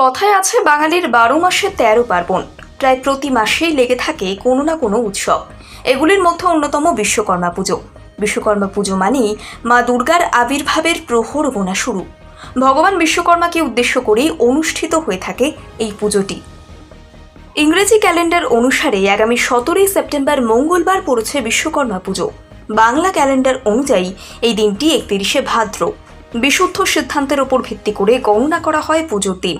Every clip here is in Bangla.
কথায় আছে, বাঙালির বারো মাসে তেরো পার্বণ। প্রায় প্রতি মাসেই লেগে থাকে কোনো না কোনো উৎসব। এগুলির মধ্যে অন্যতম বিশ্বকর্মা পুজো। বিশ্বকর্মা পুজো মানেই মা দুর্গার আবির্ভাবের প্রহর গোনা শুরু। ভগবান বিশ্বকর্মাকে উদ্দেশ্য করেই অনুষ্ঠিত হয়ে থাকে এই পুজোটি। ইংরেজি ক্যালেন্ডার অনুসারে আগামী সতেরোই সেপ্টেম্বর মঙ্গলবার পড়েছে বিশ্বকর্মা পুজো। বাংলা ক্যালেন্ডার অনুযায়ী এই দিনটি একত্রিশে ভাদ্র। বিশুদ্ধ সিদ্ধান্তের ওপর ভিত্তি করে গণনা করা হয় পুজোর দিন।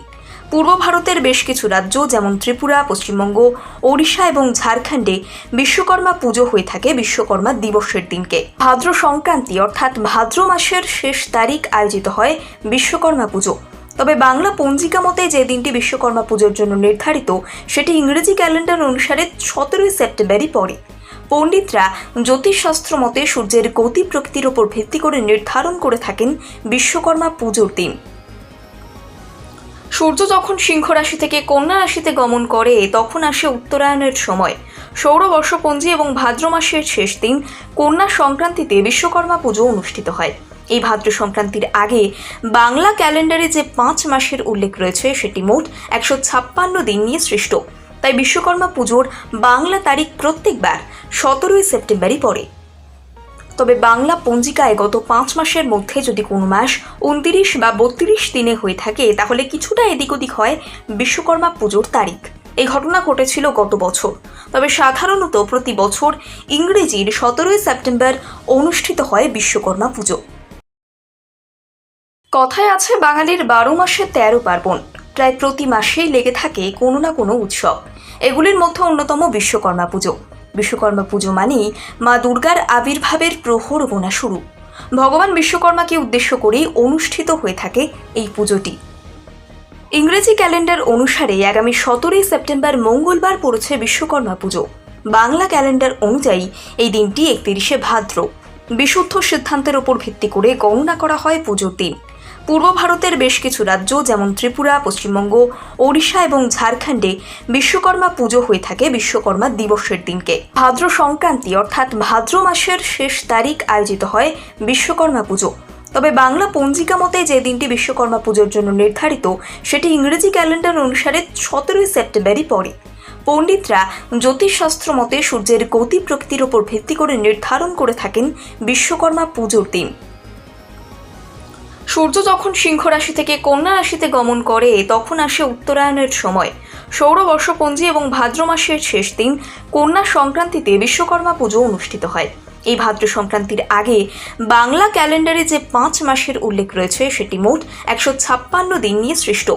পূর্ব ভারতের বেশ কিছু রাজ্য, যেমন ত্রিপুরা, পশ্চিমবঙ্গ, ওড়িশা এবং ঝাড়খণ্ডে বিশ্বকর্মা পুজো হয়ে থাকে বিশ্বকর্মা দিবসের দিনকে। ভাদ্র সংক্রান্তি, অর্থাৎ ভাদ্র মাসের শেষ তারিখ আয়োজিত হয় বিশ্বকর্মা পুজো। তবে বাংলা পঞ্জিকা মতে যে দিনটি বিশ্বকর্মা পুজোর জন্য নির্ধারিত, সেটি ইংরেজি ক্যালেন্ডার অনুসারে সতেরোই সেপ্টেম্বরই পড়ে। পণ্ডিতরা জ্যোতিষশাস্ত্র মতে সূর্যের গতি প্রকৃতির ওপর ভিত্তি করে নির্ধারণ করে থাকেন বিশ্বকর্মা পুজোর দিন। সূর্য যখন সিংহ রাশি থেকে কন্যা রাশিতে গমন করে, তখন আসে উত্তরায়ণের সময়। সৌরবর্ষপঞ্জি এবং ভাদ্র মাসের শেষ দিন কন্যা সংক্রান্তিতে বিশ্বকর্মা পুজো অনুষ্ঠিত হয়। এই ভাদ্র সংক্রান্তির আগে বাংলা ক্যালেন্ডারে যে পাঁচ মাসের উল্লেখ রয়েছে, সেটি মোট একশো ছাপ্পান্ন দিন নিয়ে সৃষ্ট। তাই বিশ্বকর্মা পুজোর বাংলা তারিখ প্রত্যেকবার সতেরোই সেপ্টেম্বরই পড়ে। তবে বাংলা পঞ্জিকায় গত পাঁচ মাসের মধ্যে যদি কোনো মাস উনতিরিশ বা বত্রিশ দিনে হয়ে থাকে, তাহলে কিছুটা এদিক ওদিক হয় বিশ্বকর্মা পুজোর তারিখ। এই ঘটনা ঘটেছিল গত বছর। তবে সাধারণত প্রতি বছর ইংরেজির সতেরোই সেপ্টেম্বর অনুষ্ঠিত হয় বিশ্বকর্মা পুজো। কথায় আছে, বাঙালির বারো মাসে তেরো পার্বণ। প্রায় প্রতি মাসেই লেগে থাকে কোনো না কোনো উৎসব। এগুলির মধ্যে অন্যতম বিশ্বকর্মা পুজো। বিশ্বকর্মা পুজো মানেই মা দুর্গার আবির্ভাবের প্রহর গোনা শুরু। ভগবান বিশ্বকর্মাকে উদ্দেশ্য করেই অনুষ্ঠিত হয়ে থাকে এই পুজোটি। ইংরেজি ক্যালেন্ডার অনুসারে আগামী সতেরোই সেপ্টেম্বর মঙ্গলবার পড়েছে বিশ্বকর্মা পুজো। বাংলা ক্যালেন্ডার অনুযায়ী এই দিনটি একত্রিশে ভাদ্র। বিশুদ্ধ সিদ্ধান্তের ওপর ভিত্তি করে গণনা করা হয় পুজোর দিন। পূর্ব ভারতের বেশ কিছু রাজ্য, যেমন ত্রিপুরা, পশ্চিমবঙ্গ, ওড়িশা এবং ঝাড়খণ্ডে বিশ্বকর্মা পুজো হয়ে থাকে বিশ্বকর্মা দিবসের দিনকে। ভাদ্র সংক্রান্তি, অর্থাৎ ভাদ্র মাসের শেষ তারিখ আয়োজিত হয় বিশ্বকর্মা পুজো। তবে বাংলা পঞ্জিকা মতে যে দিনটি বিশ্বকর্মা পুজোর জন্য নির্ধারিত, সেটি ইংরেজি ক্যালেন্ডার অনুসারে সতেরোই সেপ্টেম্বরই পড়ে। পণ্ডিতরা জ্যোতিষশাস্ত্র মতে সূর্যের গতি প্রকৃতির ওপর ভিত্তি করে নির্ধারণ করে থাকেন বিশ্বকর্মা পুজোর দিন। সূর্য যখন সিংহ রাশি থেকে কন্যা রাশিতে গমন করে, তখন আসে উত্তরায়ণের সময়। সৌরবর্ষপঞ্জি এবং ভাদ্র মাসের শেষ দিন কন্যা সংক্রান্তিতে বিশ্বকর্মা পুজো অনুষ্ঠিত হয়। এই ভাদ্র সংক্রান্তির আগে বাংলা ক্যালেন্ডারে যে পাঁচ মাসের উল্লেখ রয়েছে, সেটি মোট একশো ছাপ্পান্ন দিন নিয়ে সৃষ্ট।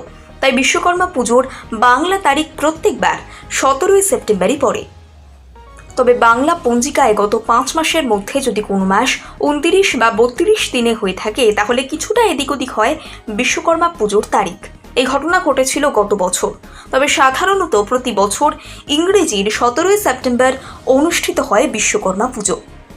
তাই বিশ্বকর্মা পুজোর বাংলা তারিখ প্রত্যেকবার সতেরোই সেপ্টেম্বরই পড়ে। তবে বাংলা পঞ্জিকায় গত পাঁচ মাসের মধ্যে যদি কোনো মাস উনতিরিশ বা বত্রিশ দিনে হয়ে থাকে, তাহলে কিছুটা এদিক ওদিক হয় বিশ্বকর্মা পুজোর তারিখ। এই ঘটনা ঘটেছিল গত বছর। তবে সাধারণত প্রতি বছর ইংরেজির সতেরোই সেপ্টেম্বর অনুষ্ঠিত হয় বিশ্বকর্মা পুজো।